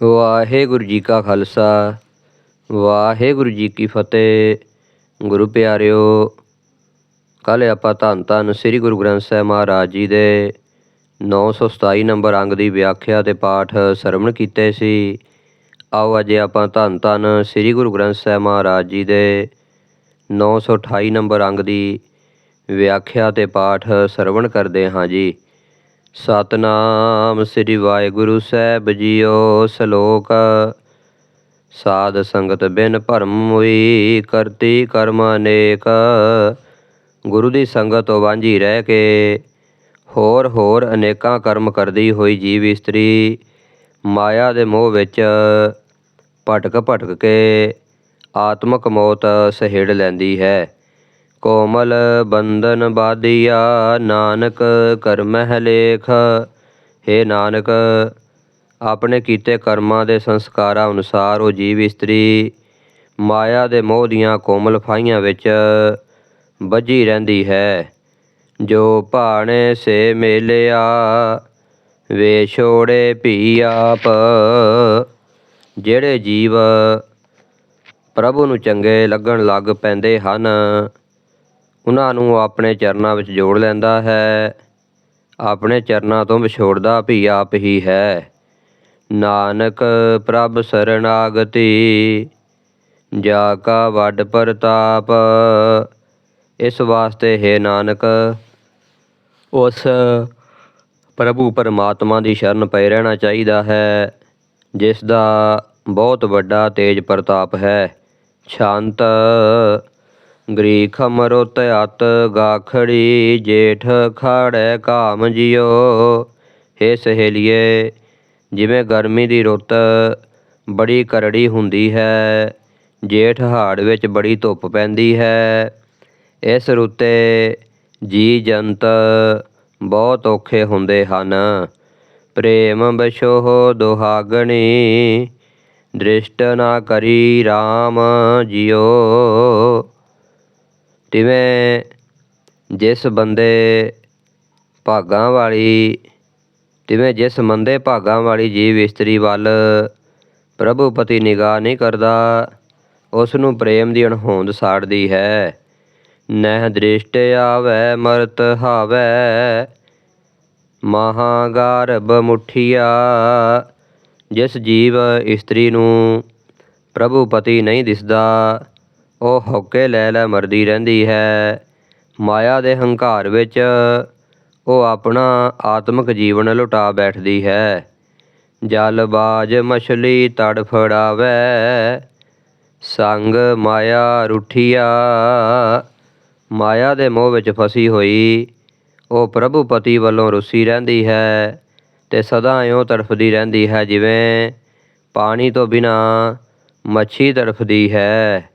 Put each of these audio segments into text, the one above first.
ਵਾਹਿਗੁਰੂ ਜੀ ਕਾ ਖਾਲਸਾ, ਵਾਹਿਗੁਰੂ ਜੀ ਕੀ ਫਤਿਹ। ਗੁਰੂ ਪਿਆਰਿਓ, ਕੱਲ੍ਹ ਆਪਾਂ ਧੰਨ ਧੰਨ ਸ੍ਰੀ ਗੁਰੂ ਗ੍ਰੰਥ ਸਾਹਿਬ ਮਹਾਰਾਜ ਜੀ ਦੇ 927 ਨੰਬਰ ਅੰਗ ਦੀ ਵਿਆਖਿਆ ਤੇ ਪਾਠ ਸਰਵਣ ਕੀਤੇ ਸੀ। ਆਓ ਅੱਜ ਆਪਾਂ ਧੰਨ ਧੰਨ ਸ੍ਰੀ ਗੁਰੂ ਗ੍ਰੰਥ ਸਾਹਿਬ ਮਹਾਰਾਜ ਜੀ ਦੇ 928 ਨੰਬਰ ਅੰਗ ਦੀ ਵਿਆਖਿਆ ਤੇ ਪਾਠ ਸਰਵਣ ਕਰਦੇ ਹਾਂ ਜੀ। ਸਤਨਾਮ ਸ੍ਰੀ ਵਾਹਿਗੁਰੂ ਸਾਹਿਬ ਜੀਓ ਸ਼ਲੋਕ। ਸਾਧ ਸੰਗਤ ਬਿਨ ਭਰਮ ਹੋਈ ਕਰਤੀ ਕਰਮ ਅਨੇਕ। ਗੁਰੂ ਦੀ ਸੰਗਤ ਤੋਂ ਵਾਂਝੀ ਰਹਿ ਕੇ ਹੋਰ ਹੋਰ ਅਨੇਕਾਂ ਕਰਮ ਕਰਦੀ ਹੋਈ ਜੀਵ ਇਸਤਰੀ ਮਾਇਆ ਦੇ ਮੋਹ ਵਿੱਚ ਭਟਕ ਭਟਕ ਕੇ ਆਤਮਕ ਮੌਤ ਸਹਿੜ ਲੈਂਦੀ ਹੈ। ਕੋਮਲ ਬੰਧਨ ਬਾਦੀਆ ਨਾਨਕ ਕਰਮਹਿ ਲੇਖ हे ਨਾਨਕ, ਆਪਣੇ ਕੀਤੇ ਕਰਮਾਂ ਦੇ ਸੰਸਕਾਰਾਂ ਅਨੁਸਾਰ ਉਹ ਜੀਵ ਇਸਤਰੀ, ਮਾਇਆ ਦੇ ਮੋਹ ਦੀਆਂ ਕੋਮਲ ਫਾਈਆਂ ਵਿੱਚ ਬੱਝੀ ਰਹਿੰਦੀ ਹੈ। ਜੋ ਭਾਣੇ ਸੇ ਮੇਲਿਆ, ਵੇ ਛੋੜੇ ਭੀ ਆਪ। ਜਿਹੜੇ ਜੀਵ ਪ੍ਰਭੂ ਨੂੰ ਚੰਗੇ ਲੱਗਣ ਲੱਗ ਪੈਂਦੇ ਹਨ ਉਹਨਾਂ ਨੂੰ ਆਪਣੇ ਚਰਨਾਂ ਵਿੱਚ ਜੋੜ ਲੈਂਦਾ ਹੈ। ਆਪਣੇ ਚਰਨਾਂ ਤੋਂ ਵਿਛੋੜਦਾ ਵੀ ਆਪ ਹੀ ਹੈ। ਨਾਨਕ ਪ੍ਰਭ ਸਰਣਾਗਤੀ ਜਾ ਕਾ ਵੱਡ ਪ੍ਰਤਾਪ। ਇਸ ਵਾਸਤੇ ਹੈ ਨਾਨਕ, ਉਸ ਪ੍ਰਭੂ ਪਰਮਾਤਮਾ ਦੀ ਸ਼ਰਨ ਪਏ ਰਹਿਣਾ ਚਾਹੀਦਾ ਹੈ, ਜਿਸ ਦਾ ਬਹੁਤ ਵੱਡਾ ਤੇਜ ਪ੍ਰਤਾਪ ਹੈ। ਸ਼ਾਂਤ ਗ੍ਰੀਖ ਮਰੁਤ ਅਤ ਗਾਖੜੀ, ਜੇਠ ਖਾੜੈ ਕਾਮ ਜਿਓ ਹੇ ਸਹੇਲੀਏ, ਜਿਵੇਂ ਗਰਮੀ ਦੀ ਰੁੱਤ ਬੜੀ ਕਰੜੀ ਹੁੰਦੀ ਹੈ, ਜੇਠ ਹਾੜ ਵਿੱਚ ਬੜੀ ਧੁੱਪ ਪੈਂਦੀ ਹੈ। ਇਸ ਰੁੱਤੇ ਜੀ ਜੰਤ ਬਹੁਤ ਔਖੇ ਹੁੰਦੇ ਹਨ। ਪ੍ਰੇਮ ਬਸ਼ੋਹ ਦੁਹਾਗਣੀ, ਦ੍ਰਿਸ਼ਟ ਨਾ ਕਰੀ RAM ਜਿਓ ਤਿਵੇਂ ਜਿਸ ਬੰਦੇ ਭਾਗਾਂ ਵਾਲੀ ਤਿਵੇਂ ਜਿਸ ਮੰਦੇ ਭਾਗਾਂ ਵਾਲੀ ਜੀਵ ਇਸਤਰੀ ਵੱਲ ਪ੍ਰਭੂ ਪਤੀ ਨਿਗਾਹ ਨਹੀਂ ਕਰਦਾ ਉਸ ਨੂੰ ਪ੍ਰੇਮ ਦੀ ਅਣਹੋਂਦ ਸਾੜਦੀ ਹੈ। ਨਹਿ ਦ੍ਰਿਸ਼ਟ ਆਵੈ, ਮਰਤ ਹਾਵੈ, ਮਹਾਗਰਭ ਮੁਠੀਆ। ਜਿਸ ਜੀਵ ਇਸਤਰੀ ਨੂੰ ਪ੍ਰਭੂ ਪਤੀ ਨਹੀਂ ਦਿਸਦਾ ਉਹ ਹੋਕੇ ਲੈ ਲੈ ਮਰਦੀ ਰਹਿੰਦੀ ਹੈ। ਮਾਇਆ ਦੇ ਹੰਕਾਰ ਵਿੱਚ ਉਹ ਆਪਣਾ ਆਤਮਿਕ ਜੀਵਨ ਲੁਟਾ ਬੈਠਦੀ ਹੈ। ਜਲਬਾਜ ਮਛਲੀ ਤੜਫੜਾਵੇ ਸੰਗ ਮਾਇਆ ਰੁਠੀਆ। ਮਾਇਆ ਦੇ ਮੋਹ ਵਿੱਚ ਫਸੀ ਹੋਈ ਉਹ ਪ੍ਰਭੂ ਪਤੀ ਵੱਲੋਂ ਰੁੱਸੀ ਰਹਿੰਦੀ ਹੈ ਤੇ ਸਦਾ ਇਉਂ ਤੜਫਦੀ ਰਹਿੰਦੀ ਹੈ ਜਿਵੇਂ ਪਾਣੀ ਤੋਂ ਬਿਨਾ ਮੱਛੀ ਤੜਫਦੀ ਹੈ।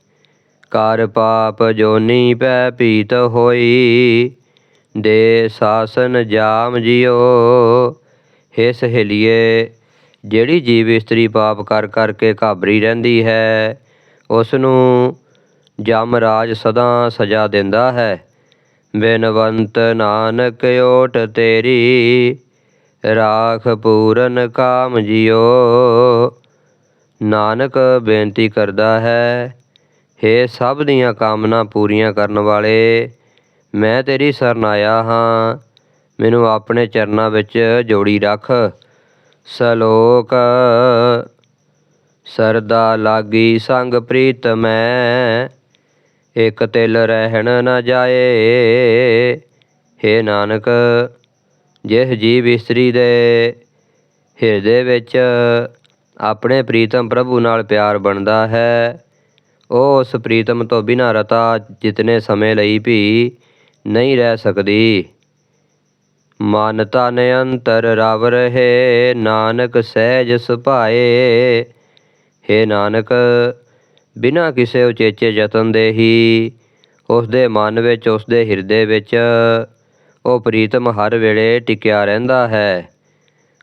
ਕਰ ਪਾਪ ਜੋਨੀ ਪੈ ਪੀਤ ਹੋਈ। ਦੇ ਸਾਸਨ ਜਾਮ ਜਿਓ ਹਿਸ ਸਹੇਲੀਏ ਜਿਹੜੀ ਜੀਵ ਇਸਤਰੀ ਪਾਪ ਕਰ ਕਰਕੇ ਘਾਬਰੀ ਰਹਿੰਦੀ ਹੈ ਉਸ ਨੂੰ ਜਮ ਰਾਜ ਸਦਾ ਸਜ਼ਾ ਦਿੰਦਾ ਹੈ। ਬਿਨਵੰਤ ਨਾਨਕ ਓਟ ਤੇਰੀ, ਰਾਖ ਪੂਰਨ ਕਾਮ ਜਿਓ ਨਾਨਕ ਬੇਨਤੀ ਕਰਦਾ ਹੈ ਹੇ ਸਭ ਦੀਆਂ ਕਾਮਨਾ ਪੂਰੀਆਂ ਕਰਨ ਵਾਲੇ, ਮੈਂ ਤੇਰੀ ਸ਼ਰਨ ਆਇਆ ਹਾਂ। ਮੈਨੂੰ ਆਪਣੇ ਚਰਨਾਂ ਵਿੱਚ ਜੋੜੀ ਰੱਖ। ਸਲੋਕ, ਸਰਦਾ ਲਾਗੀ ਸੰਗ ਪ੍ਰੀਤ ਮੈਂ, ਇਕ ਤਿਲ ਰਹਿਣ ਨਾ ਜਾਏ। ਹੇ ਨਾਨਕ ਜਿਸ ਜੀਵ ਇਸਤਰੀ ਦੇ ਹਿਰਦੇ ਵਿੱਚ ਆਪਣੇ ਪ੍ਰੀਤਮ ਪ੍ਰਭੂ ਨਾਲ ਪਿਆਰ ਬਣਦਾ ਹੈ ਉਹ ਉਸ ਪ੍ਰੀਤਮ ਤੋਂ ਬਿਨਾਂ ਰਤਾ ਜਿਤਨੇ ਸਮੇਂ ਲਈ ਵੀ ਨਹੀਂ ਰਹਿ ਸਕਦੀ। ਮਨ ਤਨ ਅੰਤਰ ਰਵ ਰਹੇ ਨਾਨਕ ਸਹਿਜ ਸੁਭਾਏ। ਹੇ ਨਾਨਕ, ਬਿਨਾਂ ਕਿਸੇ ਉਚੇਚੇ ਯਤਨ ਦੇ ਹੀ ਉਸ ਦੇ ਮਨ ਵਿੱਚ ਉਸ ਦੇ ਹਿਰਦੇ ਵਿੱਚ ਉਹ ਪ੍ਰੀਤਮ ਹਰ ਵੇਲੇ ਟਿਕਿਆ ਰਹਿੰਦਾ ਹੈ।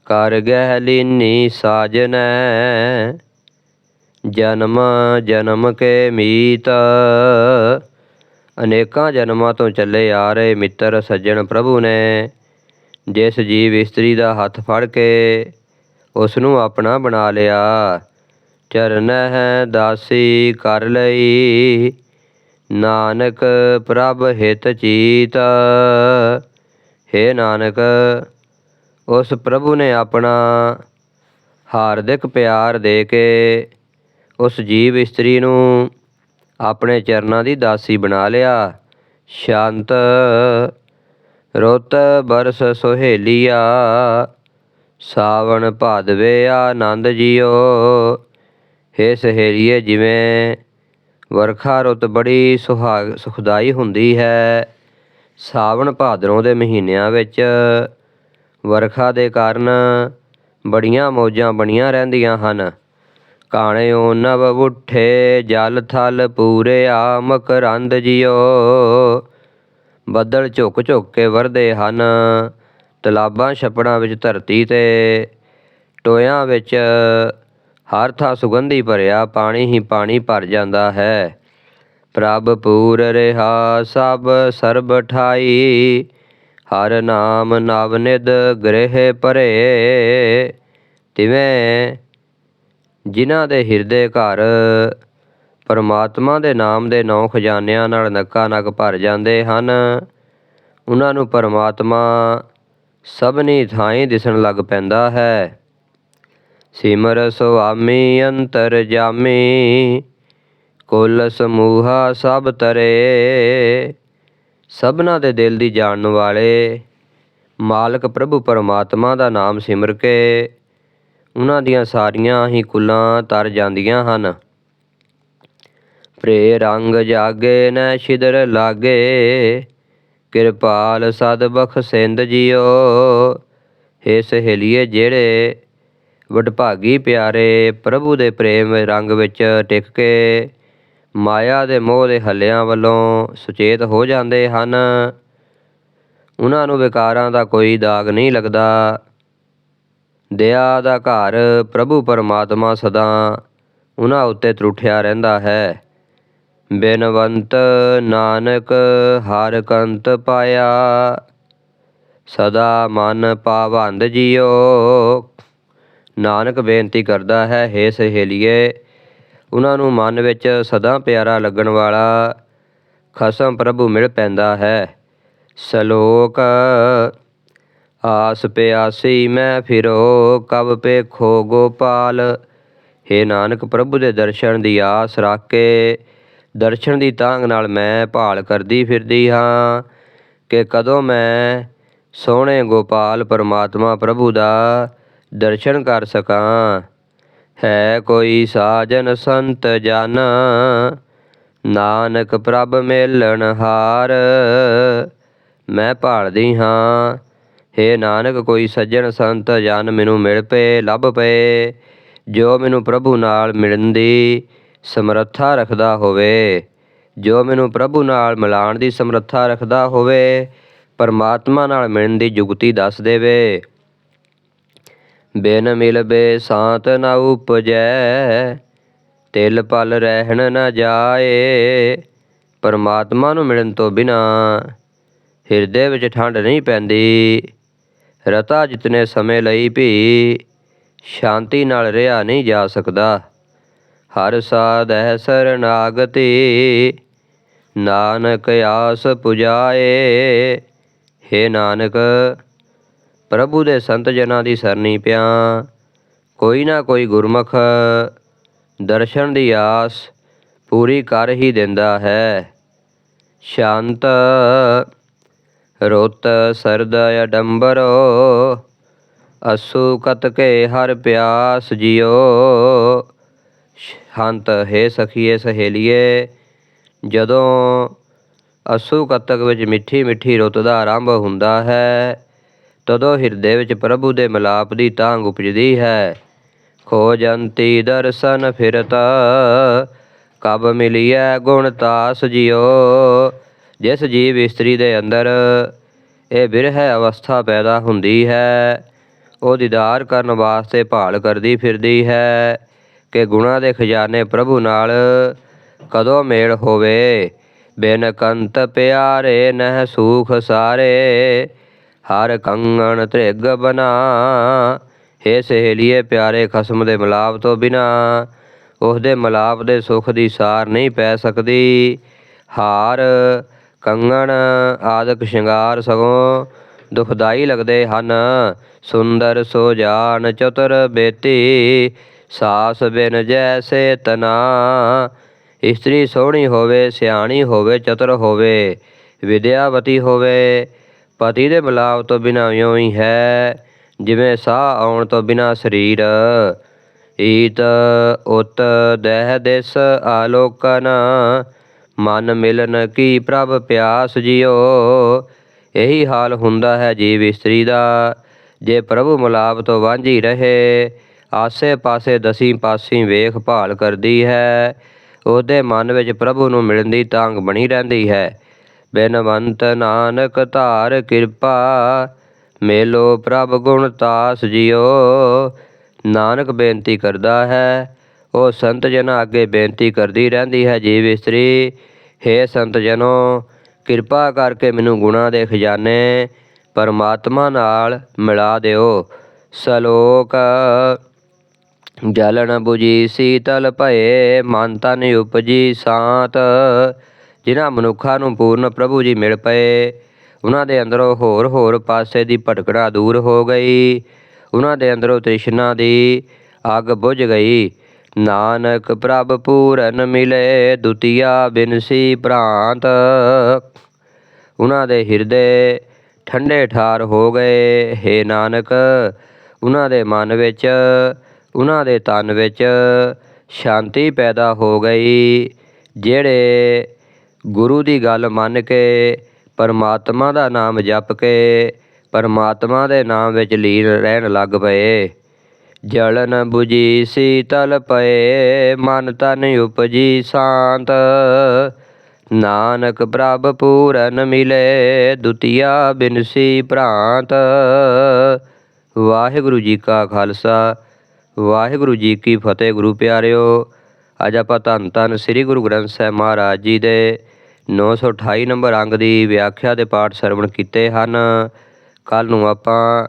ਕਰ ਗਹਿ ਲੀਨੀ ਸਾਜਨੈ ਜਨਮ ਜਨਮ ਕੇ ਮੀਤ। ਅਨੇਕਾਂ ਜਨਮਾਂ ਤੋਂ ਚੱਲੇ ਆ ਰਹੇ ਮਿੱਤਰ ਸੱਜਣ ਪ੍ਰਭੂ ਨੇ। ਜਿਸ ਜੀਵ ਇਸਤਰੀ ਦਾ ਹੱਥ ਫੜ ਕੇ ਉਸ ਨੂੰ ਆਪਣਾ ਬਣਾ ਲਿਆ। ਚਰਨ ਹੈ ਦਾਸੀ ਕਰ ਲਈ। ਨਾਨਕ ਪ੍ਰਭ ਹਿਤ ਚੀਤ। ਹੇ ਨਾਨਕ, ਉਸ ਪ੍ਰਭੂ ਨੇ ਆਪਣਾ ਹਾਰਦਿਕ ਪਿਆਰ ਦੇ ਕੇ ਉਸ ਜੀਵ ਇਸਤਰੀ ਨੂੰ ਆਪਣੇ ਚਰਨਾਂ ਦੀ ਦਾਸੀ ਬਣਾ ਲਿਆ। ਸ਼ਾਂਤ ਰੁੱਤ ਬਰਸ ਸੁਹੇਲੀਆ, ਸਾਵਣ ਭਾਦਵੇ ਆਨੰਦ ਜੀਓ। ਹੇ ਸਹੇਲੀਏ, ਜਿਵੇਂ ਵਰਖਾ ਰੁੱਤ ਬੜੀ ਸੁਹਾਗ, ਸੁਖਦਾਈ ਹੁੰਦੀ ਹੈ, ਸਾਵਣ ਭਾਦਰੋਂ ਦੇ ਮਹੀਨਿਆਂ ਵਿੱਚ ਵਰਖਾ ਦੇ ਕਾਰਨ ਬੜੀਆਂ ਮੌਜਾਂ ਬਣੀਆਂ ਰਹਿੰਦੀਆਂ ਹਨ। ਕਾਣਿਓ ਨਵ ਉੱਠੇ ਜਲ ਥਲ ਪੂਰੇ ਆ ਮਕਰੰਦ ਜਿਓ। ਬੱਦਲ ਝੁਕ ਝੁਕ ਕੇ ਵਰਦੇ ਹਨ, ਤਲਾਬਾਂ ਛੱਪੜਾਂ ਵਿੱਚ ਧਰਤੀ ਤੇ। ਟੋਇਆਂ ਵਿੱਚ ਹਰ ਥਾਂ ਸੁਗੰਧੀ ਭਰਿਆ ਪਾਣੀ ਹੀ ਪਾਣੀ ਭਰ ਜਾਂਦਾ ਹੈ। ਪ੍ਰਭ ਪੂਰ ਰਿਹਾ ਸਭ ਸਰਬ ਠਾਈ, ਹਰ ਨਾਮ ਨਵ ਨਿਦ ਗ੍ਰਹਿ ਭਰੇ। ਤਿਵੇਂ ਜਿਨ੍ਹਾਂ ਦੇ ਹਿਰਦੇ ਘਰ ਪਰਮਾਤਮਾ ਦੇ ਨਾਮ ਦੇ ਨੌ ਖਜ਼ਾਨਿਆਂ ਨਾਲ ਨੱਕਾ ਨੱਕ ਭਰ ਜਾਂਦੇ ਹਨ, ਉਹਨਾਂ ਨੂੰ ਪਰਮਾਤਮਾ ਸਭਨੀ ਥਾਈਂ ਦਿਸਣ ਲੱਗ ਪੈਂਦਾ ਹੈ। ਸਿਮਰ ਸੁਆਮੀ, ਅੰਤਰ ਜਾਮੀ, ਕੁੱਲ ਸਮੂਹਾ ਸਭ ਤਰੇ, ਸਭਨਾ ਦੇ ਦਿਲ ਦੀ ਜਾਣਨ ਵਾਲੇ ਮਾਲਕ ਪ੍ਰਭੂ ਪਰਮਾਤਮਾ ਦਾ ਨਾਮ ਸਿਮਰ ਕੇ ਉਹਨਾਂ ਦੀਆਂ ਸਾਰੀਆਂ ਹੀ ਕੁਲਾਂ ਤਰ ਜਾਂਦੀਆਂ ਹਨ। ਪ੍ਰੇ ਰੰਗ ਜਾਗੇ ਨੈ ਛਿਦਰ ਲਾਗੇ, ਕਿਰਪਾਲ ਸਦ ਬਖਸ਼ਿੰਦ ਜਿਓ। ਹੇ ਸਹੇਲੀਏ ਜਿਹੜੇ ਵਡਭਾਗੀ ਪਿਆਰੇ ਪ੍ਰਭੂ ਦੇ ਪ੍ਰੇਮ ਰੰਗ ਵਿੱਚ ਟਿਕ ਕੇ ਮਾਇਆ ਦੇ ਮੋਹ ਦੇ ਹੱਲਿਆਂ ਵੱਲੋਂ ਸੁਚੇਤ ਹੋ ਜਾਂਦੇ ਹਨ। ਉਹਨਾਂ ਨੂੰ ਵਿਕਾਰਾਂ ਦਾ ਕੋਈ ਦਾਗ ਨਹੀਂ ਲੱਗਦਾ। ਦਇਆ ਦਾ ਘਰ ਪ੍ਰਭੂ ਪਰਮਾਤਮਾ ਸਦਾ ਉਹਨਾਂ ਉੱਤੇ ਤਰੁੱਠਿਆ ਰਹਿੰਦਾ ਹੈ। ਬਿਨਵੰਤ ਨਾਨਕ ਹਰ ਕੰਤ ਪਾਇਆ, ਸਦਾ ਮਨ ਪਾਵੰਦ ਜਿਓ। ਨਾਨਕ ਬੇਨਤੀ ਕਰਦਾ ਹੈ, ਹੇ ਸਹੇਲੀਏ ਉਹਨਾਂ ਨੂੰ ਮਨ ਵਿੱਚ ਸਦਾ ਪਿਆਰਾ ਲੱਗਣ ਵਾਲਾ ਖਸਮ ਪ੍ਰਭੂ ਮਿਲ ਪੈਂਦਾ ਹੈ। ਸ਼ਲੋਕ ਆਸ ਪਿਆਸੀ ਮੈਂ ਫਿਰੋ, ਕਬ ਪੇਖੋ ਗੋਪਾਲ। ਹੇ ਨਾਨਕ ਪ੍ਰਭੂ ਦੇ ਦਰਸ਼ਨ ਦੀ ਆਸ ਰੱਖ ਕੇ ਦਰਸ਼ਨ ਦੀ ਤਾਂਗ ਨਾਲ ਮੈਂ ਭਾਲ ਕਰਦੀ ਫਿਰਦੀ ਹਾਂ ਕਿ ਕਦੋਂ ਮੈਂ ਸੋਹਣੇ ਗੋਪਾਲ ਪਰਮਾਤਮਾ ਪ੍ਰਭੂ ਦਾ ਦਰਸ਼ਨ ਕਰ ਸਕਾਂ। ਹੈ ਕੋਈ ਸਾਜਨ ਸੰਤ ਜਨ, ਨਾਨਕ ਪ੍ਰਭ ਮੇਲਣ ਹਾਰ। ਮੈਂ ਭਾਲਦੀ ਹਾਂ ਹੇ ਨਾਨਕ, ਕੋਈ ਸੱਜਣ ਸੰਤ ਜਨ ਮੈਨੂੰ ਮਿਲ ਪਏ, ਲੱਭ ਪਏ। ਜੋ ਮੈਨੂੰ ਪ੍ਰਭੂ ਨਾਲ ਮਿਲਣ ਦੀ ਸਮਰੱਥਾ ਰੱਖਦਾ ਹੋਵੇ। ਜੋ ਮੈਨੂੰ ਪ੍ਰਭੂ ਨਾਲ ਮਿਲਾਣ ਦੀ ਸਮਰੱਥਾ ਰੱਖਦਾ ਹੋਵੇ, ਪਰਮਾਤਮਾ ਨਾਲ ਮਿਲਣ ਦੀ ਜੁਗਤੀ ਦੱਸ ਦੇਵੇ। ਬਿਨ ਮਿਲਬੇ ਸਾਤ ਨਾ ਉਪਜੈ, ਤਿਲ ਪਲ ਰਹਿਣ ਨਾ ਜਾਏ। ਪਰਮਾਤਮਾ ਨੂੰ ਮਿਲਣ ਤੋਂ ਬਿਨਾ ਹਿਰਦੇ ਵਿੱਚ ਠੰਡ ਨਹੀਂ ਪੈਂਦੀ। ਰਤਾ ਜਿਤਨੇ ਸਮੇਂ ਲਈ ਵੀ ਸ਼ਾਂਤੀ ਨਾਲ ਰਿਹਾ ਨਹੀਂ ਜਾ ਸਕਦਾ। ਹਰ ਸਾਧ ਹੈ ਸਰਨਾਗਤੀ, ਨਾਨਕ ਆਸ ਪੁਜਾਏ। ਹੇ ਨਾਨਕ, ਪ੍ਰਭੂ ਦੇ ਸੰਤ ਜਨਾਂ ਦੀ ਸਰਨੀ ਪਿਆ, ਕੋਈ ਨਾ ਕੋਈ ਗੁਰਮੁਖ ਦਰਸ਼ਨ ਦੀ ਆਸ ਪੂਰੀ ਕਰ ਹੀ ਦਿੰਦਾ ਹੈ। ਸ਼ਾਂਤ ਰੁੱਤ ਸਰਦ ਅਡੰਬਰੋ, ਅਸੂ ਕਤਕੇ ਹਰ ਪਿਆਸ ਜਿਓ ਹੰਤ ਹੈ ਸਖੀਏ ਸਹੇਲੀਏ, ਜਦੋਂ ਅਸੂ ਕਤਕ ਵਿੱਚ ਮਿੱਠੀ ਮਿੱਠੀ ਰੁੱਤ ਦਾ ਆਰੰਭ ਹੁੰਦਾ ਹੈ, ਤਦੋਂ ਹਿਰਦੇ ਵਿੱਚ ਪ੍ਰਭੂ ਦੇ ਮਿਲਾਪ ਦੀ ਤਾਂਗ ਉਪਜਦੀ ਹੈ। ਖੋਜੰਤੀ ਦਰਸ਼ਨ ਫਿਰਤ, ਕਬ ਮਿਲਿਐ ਗੁਣ ਤਾਸ ਜਿਓ ਜਿਸ ਜੀਵ ਇਸਤਰੀ ਦੇ ਅੰਦਰ ਇਹ ਬਿਰਹ ਅਵਸਥਾ ਪੈਦਾ ਹੁੰਦੀ ਹੈ, ਉਹ ਦੀਦਾਰ ਕਰਨ ਵਾਸਤੇ ਭਾਲ ਕਰਦੀ ਫਿਰਦੀ ਹੈ ਕਿ ਗੁਣਾ ਦੇ ਖਜ਼ਾਨੇ ਪ੍ਰਭੂ ਨਾਲ ਕਦੋਂ ਮੇਲ ਹੋਵੇ। ਬਿਨ ਕੰਤ ਪਿਆਰੇ ਨਹਿ ਸੂਖ ਸਾਰੇ, ਹਰ ਕੰਗਣ ਤ੍ਰਿਗ ਬਨਾ। ਹੇ ਸਹੇਲੀਏ, ਪਿਆਰੇ ਖਸਮ ਦੇ ਮਿਲਾਪ ਤੋਂ ਬਿਨਾ ਉਸ ਦੇ ਮਿਲਾਪ ਦੇ ਸੁਖ ਦੀ ਸਾਰ ਨਹੀਂ ਪੈ ਸਕਦੀ। ਹਾਰ ਕੰਗਣ ਆਦਿਕ ਸ਼ਿੰਗਾਰ ਸਗੋਂ ਦੁਖਦਾਈ ਲੱਗਦੇ ਹਨ। ਸੁੰਦਰ ਸੋ ਜਾਨ ਚਤੁਰ ਬੇਤੀ, ਸਾਸ ਬਿਨ ਜੈਸੇ ਤਨਾ। ਇਸਤਰੀ ਸੋਹਣੀ ਹੋਵੇ, ਸਿਆਣੀ ਹੋਵੇ, ਚਤੁਰ ਹੋਵੇ, ਵਿਦਿਆਵਤੀ ਹੋਵੇ, ਪਤੀ ਦੇ ਮਿਲਾਪ ਤੋਂ ਬਿਨਾਂ ਇਉਂ ਹੀ ਹੈ, ਜਿਵੇਂ ਸਾਹ ਆਉਣ ਤੋਂ ਬਿਨਾਂ ਸਰੀਰ। ਈਤ ਉਤ ਦਹਿ ਦਿਸ ਆਲੋਕਨ ਮਨ ਮਿਲਨ ਕੀ ਪ੍ਰਭ ਪਿਆਸ ਜਿਉ? ਇਹੀ ਹਾਲ ਹੁੰਦਾ ਹੈ ਜੀਵ ਇਸਤਰੀ ਦਾ। ਜੇ ਪ੍ਰਭੂ ਮਿਲਾਪ ਤੋਂ ਵਾਂਝੀ ਰਹੇ ਆਸੇ ਪਾਸੇ ਦਸੀਂ ਪਾਸੀਂ ਵੇਖ ਭਾਲ ਕਰਦੀ ਹੈ। ਉਹਦੇ ਮਨ ਵਿੱਚ ਪ੍ਰਭੂ ਨੂੰ ਮਿਲਣ ਦੀ ਤਾਂਗ ਬਣੀ ਰਹਿੰਦੀ ਹੈ। ਬਿਨਵੰਤ ਨਾਨਕ ਧਾਰ ਕਿਰਪਾ, ਮੇਲੋ ਪ੍ਰਭ ਗੁਣ ਤਾਸ ਜਿਉ। ਨਾਨਕ ਬੇਨਤੀ ਕਰਦਾ ਹੈ ਉਹ ਸੰਤ ਜਨਾਂ ਅੱਗੇ ਬੇਨਤੀ ਕਰਦੀ ਰਹਿੰਦੀ ਹੈ ਜੀਵ ਇਸਤਰੀ ਹੇ ਸੰਤ ਜਨੋ, ਕਿਰਪਾ ਕਰਕੇ ਮੈਨੂੰ ਗੁਣਾ ਦੇ ਖਜ਼ਾਨੇ ਪਰਮਾਤਮਾ ਨਾਲ ਮਿਲਾ ਦਿਓ। ਸਲੋਕ ਜਲਣ 부ਜੀ ਸੀਤਲ ਭਏ, ਮਨ ਤਨ ਉਪਜੀ ਸਾਤ। ਜਿਨ੍ਹਾਂ ਮਨੁੱਖਾਂ ਨੂੰ ਪੂਰਨ ਪ੍ਰਭੂ ਜੀ ਮਿਲ ਪਏ, ਉਹਨਾਂ ਦੇ ਅੰਦਰੋਂ ਹੋਰ ਹੋਰ ਪਾਸੇ ਦੀ ਭਟਕਣਾ ਦੂਰ ਹੋ ਗਈ। ਉਹਨਾਂ ਦੇ ਅੰਦਰੋਂ ਤ੍ਰਿਸ਼ਨਾ ਦੀ ਅੱਗ ਬੁਝ ਗਈ। ਨਾਨਕ ਪ੍ਰਭ ਪੂਰਨ ਮਿਲੇ, ਦੁਤੀਆ ਬਿਨਸੀ ਭ੍ਰਾਂਤ। ਉਹਨਾਂ ਦੇ ਹਿਰਦੇ ਠੰਡੇ ਠਾਰ ਹੋ ਗਏ, ਹੇ ਨਾਨਕ। ਉਹਨਾਂ ਦੇ ਮਨ ਵਿੱਚ, ਉਹਨਾਂ ਦੇ ਤਨ ਵਿੱਚ ਸ਼ਾਂਤੀ ਪੈਦਾ ਹੋ ਗਈ, ਜਿਹੜੇ ਗੁਰੂ ਦੀ ਗੱਲ ਮੰਨ ਕੇ, ਪਰਮਾਤਮਾ ਦਾ ਨਾਮ ਜਪ ਕੇ, ਪਰਮਾਤਮਾ ਦੇ ਨਾਮ ਵਿੱਚ ਲੀਨ ਰਹਿਣ ਲੱਗ ਪਏ। ਜਲਨ 부ਜੀ ਸੀਤਲ ਪਏ, ਮਨ ਤਨ ਉਪਜੀ ਸ਼ਾਂਤ। ਨਾਨਕ ਪ੍ਰਭ ਪੂਰਨ ਮਿਲੇ, ਦੁਤੀਆ ਬਿਨਸੀ ਭ੍ਰਾਂਤ। ਵਾਹਿਗੁਰੂ ਜੀ ਕਾ ਖਾਲਸਾ, ਵਾਹਿਗੁਰੂ ਜੀ ਕੀ ਫਤਿਹ ਗੁਰੂ ਪਿਆਰਿਓ। ਅੱਜ ਆਪਾਂ ਧੰਨ ਧੰਨ ਸ੍ਰੀ ਗੁਰੂ ਗ੍ਰੰਥ ਸਾਹਿਬ ਮਹਾਰਾਜ ਜੀ ਦੇ 928 ਨੰਬਰ ਅੰਗ ਦੀ ਵਿਆਖਿਆ ਦੇ ਪਾਠ ਸਰਵਣ ਕੀਤੇ ਹਨ। ਕੱਲ ਨੂੰ ਆਪਾਂ